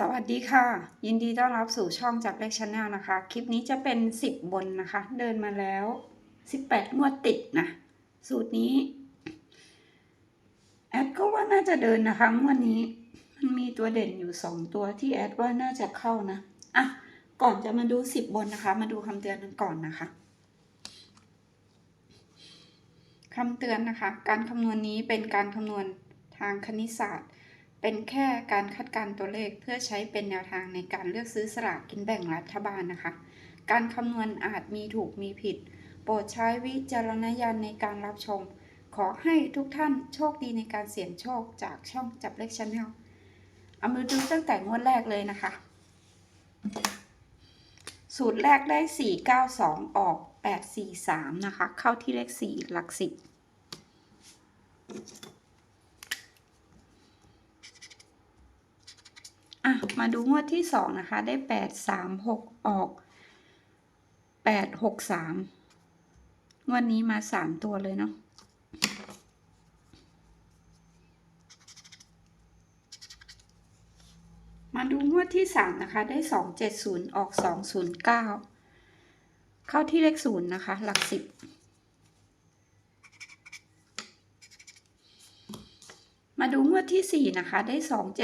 สวัสดีค่ะ ยินดีต้อนรับสู่ช่องจากเล็กชาแนลนะคะ คลิปนี้จะเป็น 10 บนนะคะ เดินมาแล้ว 18งวดติดนะ สูตรนี้ แอดก็ว่าน่าจะเดินนะคะงวดนี้ มันมีตัวเด่นอยู่ 2 ตัวที่แอดว่าน่าจะเข้านะอะก่อนจะมาดู 10 บนนะคะ มาดูคำเตือนกันก่อนนะคะคำเตือนนะคะ การคำนวณนี้เป็นการคำนวณทางคณิตศาสตร์ เป็นแค่การคาดการตัวเลขเพื่อใช้เป็นแนวทางในการเลือกซื้อสลากกินแบ่งรัฐบาลนะคะ การคำนวณอาจมีถูกมีผิด โปรดใช้วิจารณญาณในการรับชม ขอให้ทุกท่านโชคดีในการเสี่ยงโชคจากช่องจับเลขชาแนลเอามาดูตั้งแต่งวดแรกเลยนะคะ สูตรแรกได้ 492 ออก 843 นะคะ เข้าที่เลข 4 หลัก 10 อะ มาดูงวดที่สองนะคะ ได้แปดสามหกออกแปดหกสามงวดนี้มาสามตัวเลยเนาะมาดูงวดที่สามนะคะ ได้สองเจ็ดศูนย์ออกสองศูนย์เก้าเข้าที่เลขศูนย์นะคะ หลักสิบ มาดูงวดที่ 4 นะคะ ได้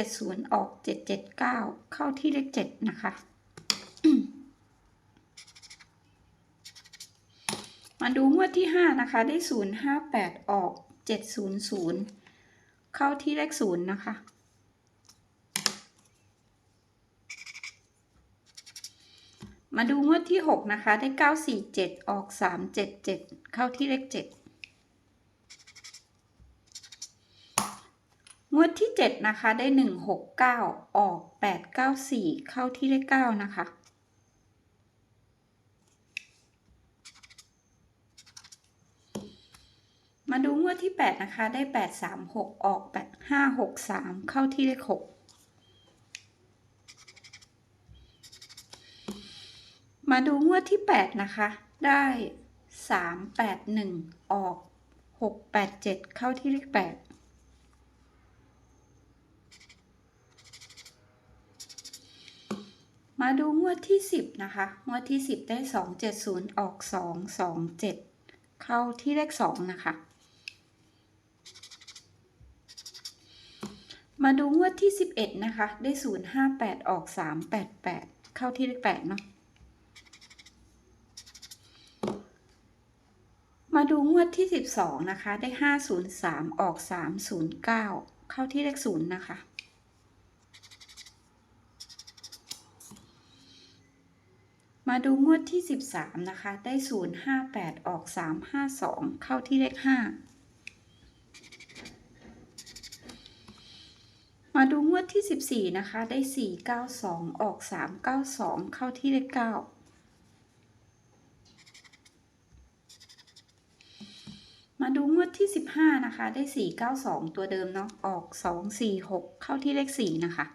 270 ออก 779 เข้าที่เลข 7 นะคะ มาดูงวดที่ 5 นะคะ ได้ 058 ออก 700 เข้าที่เลข 0 นะคะ มาดูงวดที่ 6 นะคะ ได้ 947 ออก 377 เข้าที่เลข 7 งวดที่ 7 นะคะ ได้ 169 ออก 894 เข้าที่เลข9นะคะ มาดูงวดที่ 8 นะคะ ได้ 836 ออก 8563 เข้าที่เลข 6 มาดูงวดที่ 8 นะคะ ได้ 381 ออก 687 เข้าที่เลข 8 มาดูงวดที่ 10 นะคะ งวดที่ 10 ได้ 270 ออก 227 เข้าที่เลข 2 นะคะ มาดูงวดที่ 11 นะคะ ได้ 058 ออก 388 เข้าที่เลข 8 เนาะมาดูงวดที่ 12 นะคะ ได้ 503 ออก 309 เข้าที่เลข 0 นะคะ มาดูงวดที่ 13 นะคะ ได้ 058 ออก 352 เข้าที่เลข 5 มาดูงวดที่ 14 นะคะ ได้ 492 ออก 392 เข้าที่เลข 9 มาดูงวดที่ 15 นะคะ ได้ 492 ตัวเดิมเนาะ ออก 246 เข้าที่เลข 4 นะคะ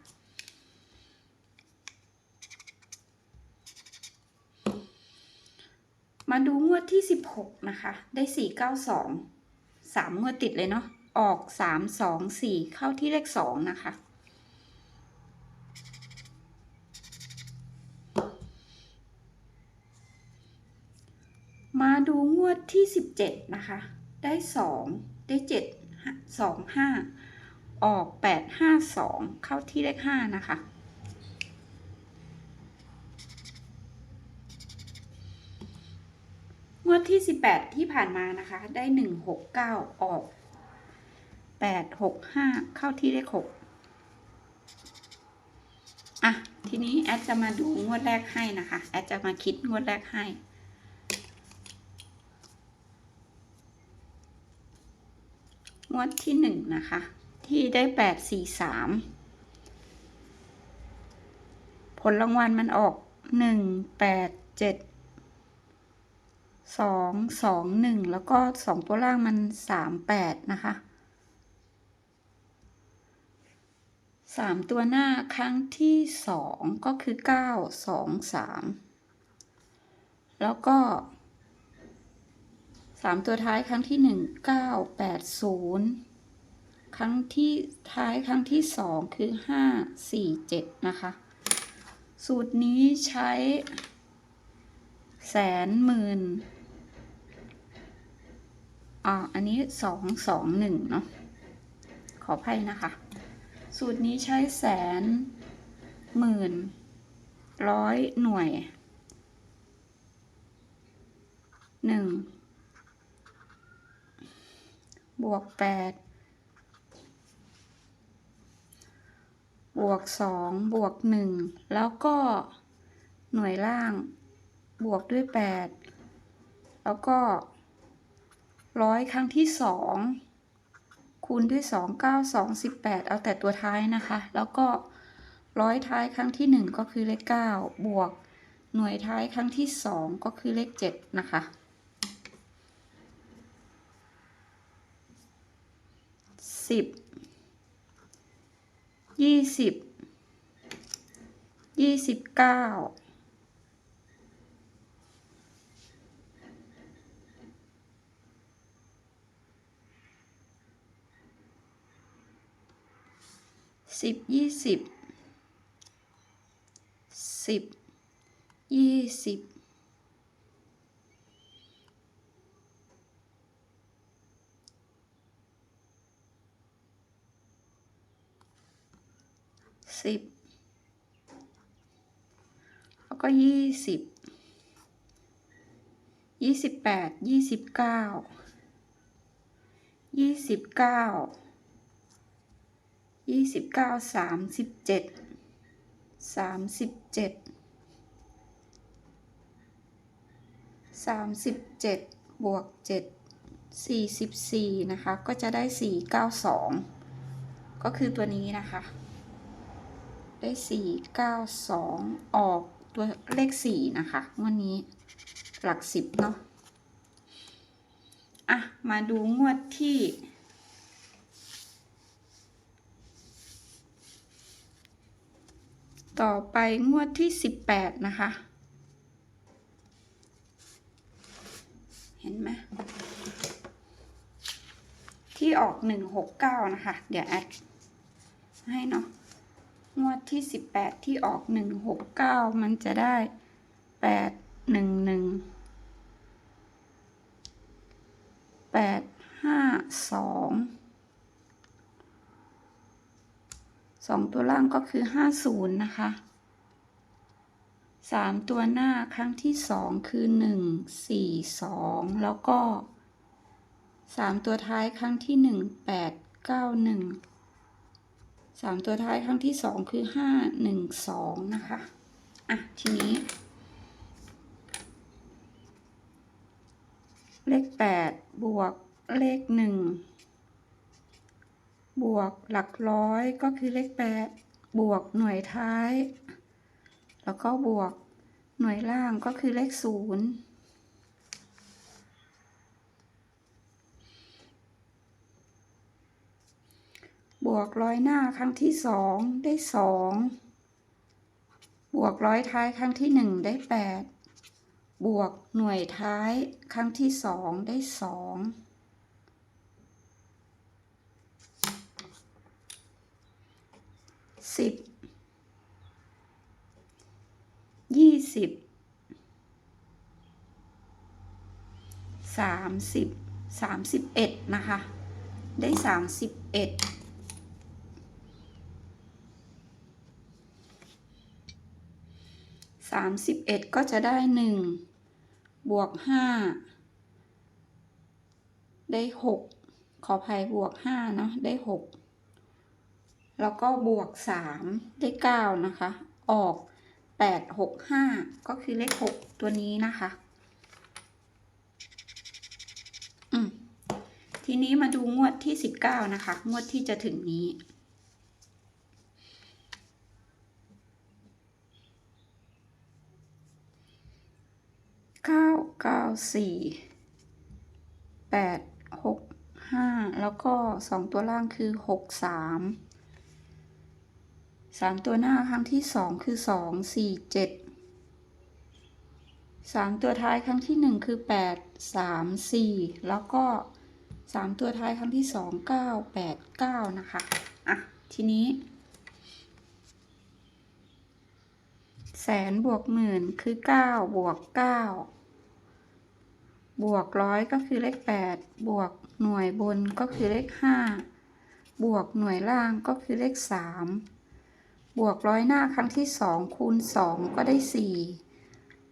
มาดูงวดที่ 16 นะคะ ได้ 492 3 งวดติดเลยเนาะ ออก 3 2 4 เข้าที่เลข 2 นะคะ มาดูงวดที่ 17 นะคะ ได้ 2 ได้ 7 2 5 ออก 8 5 2 เข้าที่เลข 5 นะคะ วดที่ 18 ที่ผ่านมานะคะ ได้ 169 ออก 865 เข้าที่เลข6อะ ทีนี้แอดจะมาดูงวดแรกให้นะคะ แอดจะมาคิดงวดแรกให้งวดที่หนึ่งนะคะ ที่ได้แปดสี่สามผลรางวัลมันออกหนึ่งแปดเจ็ด สองสองหนึ่งแล้วก็สองตัวล่างมันสามแปดนะคะสามตัวหน้าครั้งที่สองก็คือเก้าสองสามแล้วก็สามตัวท้ายครั้งที่หนึ่งเก้าแปดศูนย์ครั้งที่ท้ายครั้งที่สองคือห้าสี่เจ็ดนะคะ สูตรนี้ใช้แสนหมื่น อ่าอันนี้สองสองหนึ่งเนาะขออภัยนะคะ สูตรนี้ใช้แสน หมื่น ร้อยหน่วยหนึ่งบวกแปดบวกสองบวกหนึ่งแล้วก็หน่วยล่างบวกด้วยแปดแล้วก็ ร้อยครั้งที่สองคูณด้วยสองเก้าสองสิบแปดเอาแต่ตัวท้ายนะคะ แล้วก็ร้อยท้ายครั้งที่หนึ่งก็คือเลขเก้าบวกหน่วยท้ายครั้งที่สองก็คือเลขเจ็ดนะคะสิบยี่สิบยี่สิบเก้า สิบยี่สิบสิบยี่สิบสิบแล้วก็ยี่สิบยี่สิบแปดยี่สิบเก้ายี่สิบเก้า ยี่สิบเก้าสามสิบเจ็ดสามสิบเจ็ดสามสิบเจ็ดบวกเจ็ดสี่สิบสี่นะคะ ก็จะได้สี่เก้าสองก็คือตัวนี้นะคะ ได้สี่เก้าสองออกตัวเลขสี่นะคะงวดนี้หลักสิบเนาะอะ มาดูงวดที่ ต่อไปงวดที่ 18 นะคะ เห็นไหมที่ออก 169 นะคะ เดี๋ยวแอดให้เนาะงวดที่ 18 ที่ออก 169 มันจะได้ 811 852 สองตัวล่างก็คือห้าศูนย์นะคะสามตัวหน้าครั้งที่สองคือหนึ่งสี่สองแล้วก็สามตัวท้ายครั้งที่หนึ่งแปดเก้าหนึ่งสามตัวท้ายครั้งที่สองคือห้าหนึ่งสองนะคะอะทีนี้ เลขแปดบวกเลขหนึ่ง บวกหลักร้อยก็คือเลขแปดบวกหน่วยท้าย แล้วก็บวกหน่วยล่างก็คือเลขศูนย์บวกร้อยหน้าครั้งที่สองได้สองบวกร้อยท้ายครั้งที่หนึ่งได้แปดบวกหน่วยท้ายครั้งที่สองได้สอง สิบยี่สิบสามสิบสามสิบเอ็ดนะคะ ได้สามสิบเอ็ดสามสิบเอ็ดก็จะได้หนึ่งบวกห้าได้หกขออภัยบวกห้าเนาะได้หก แล้วก็บวกสามได้เก้านะคะ ออกแปดหกห้าก็คือเลขหกตัวนี้นะคะอืมทีนี้มาดูงวดที่สิบเก้านะคะ งวดที่จะถึงนี้เก้าเก้าสี่แปดหกห้าแล้วก็สองตัวล่างคือหกสาม สามตัวหน้าครั้งที่สองคือสองสี่เจ็ดสามตัวท้ายครั้งที่หนึ่งคือแปดสามสี่แล้วก็สามตัวท้ายครั้งที่สองเก้าแปดเก้านะคะอะทีนี้ แสนบวกหมื่นคือเก้าบวกเก้าบวกร้อยก็คือเลขแปดบวกหน่วยบนก็คือเลขห้าบวกหน่วยล่างก็คือเลขสาม บวกร้อยหน้าครั้งที่สองคูณสองก็ได้สี่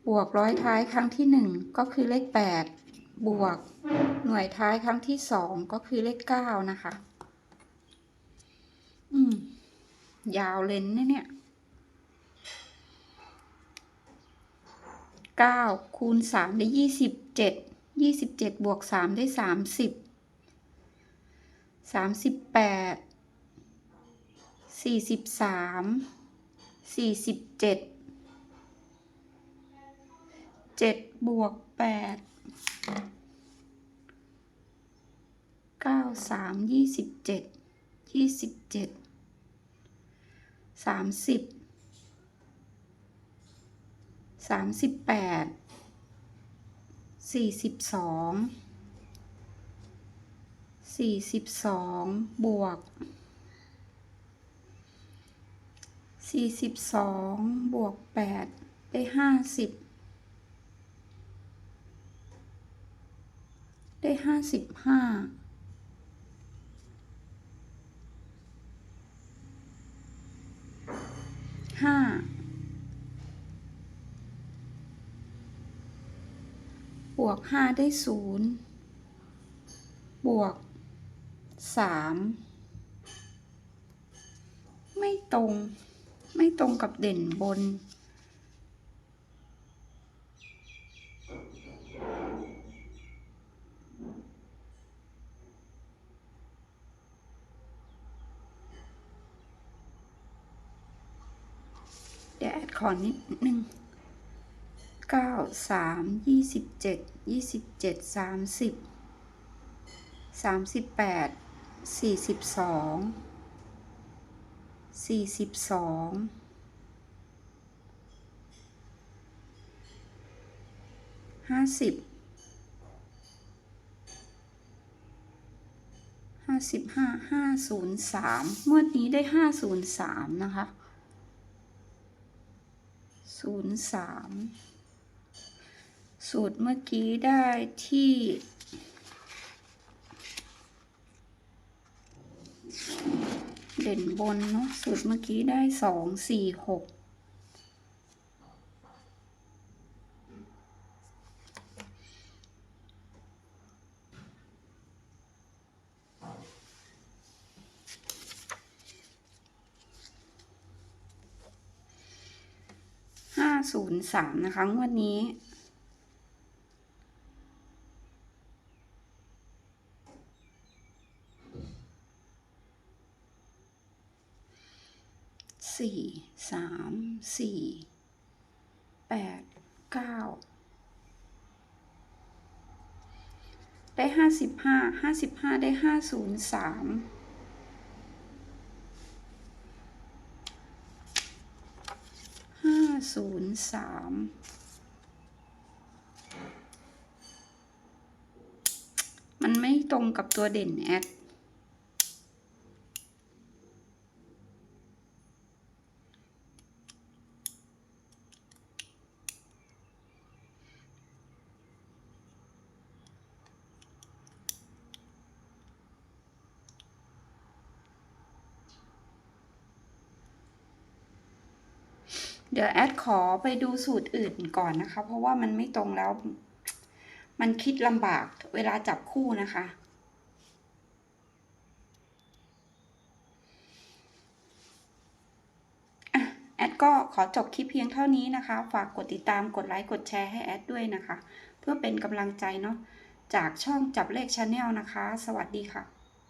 บวกร้อยท้ายครั้งที่หนึ่งก็คือเลขแปดบวกหน่วยท้ายครั้งที่สองก็คือเลขเก้านะคะ อืม ยาวเลนเนี่ยเก้าคูณสามได้ยี่สิบเจ็ดยี่สิบเจ็ดบวกสามได้สามสิบสามสิบแปด สี่สิบสามสี่สิบเจ็ดเจ็ดบวกแปดเก้าสามยี่สิบเจ็ดยี่สิบเจ็ดสามสิบสามสิบแปดสี่สิบสองสี่สิบสองบวก สี่สิบสองบวกแปดได้ห้าสิบได้ห้าสิบห้าห้าบวกห้าได้ศูนย์บวกสามไม่ตรง ไม่ตรงกับเด่นบน เดี๋ยวแอดขอนิดนึงเก้าสามยี่สิบเจ็ดยี่สิบเจ็ดสามสิบสามสิบแปดสี่สิบสอง สี่สิบสองห้าสิบห้าสิบห้าห้าศูนย์สามงวดนี้ได้ห้าศูนย์สามนะคะศูนย์สามสูตรเมื่อกี้ได้ที่ เด่นบนเนาะสูตรเมื่อกี้ได้สองสี่หกห้าศูนย์สามนะคะงวดนี้ สี่สามสี่แปดเก้าได้ห้าสิบห้าห้าสิบห้าได้ห้าศูนย์สามห้าศูนย์สามมันไม่ตรงกับตัวเด่นแอด เดี๋ยวแอดขอไปดูสูตรอื่นก่อนนะคะ เพราะว่ามันไม่ตรงแล้ว มันคิดลำบากเวลาจับคู่นะคะ แอดก็ขอจบคลิปเพียงเท่านี้นะคะ ฝากกดติดตามกดไลค์กดแชร์ให้แอดด้วยนะคะ เพื่อเป็นกำลังใจเนาะจากช่องจับเลขชาแนลนะคะ สวัสดีค่ะ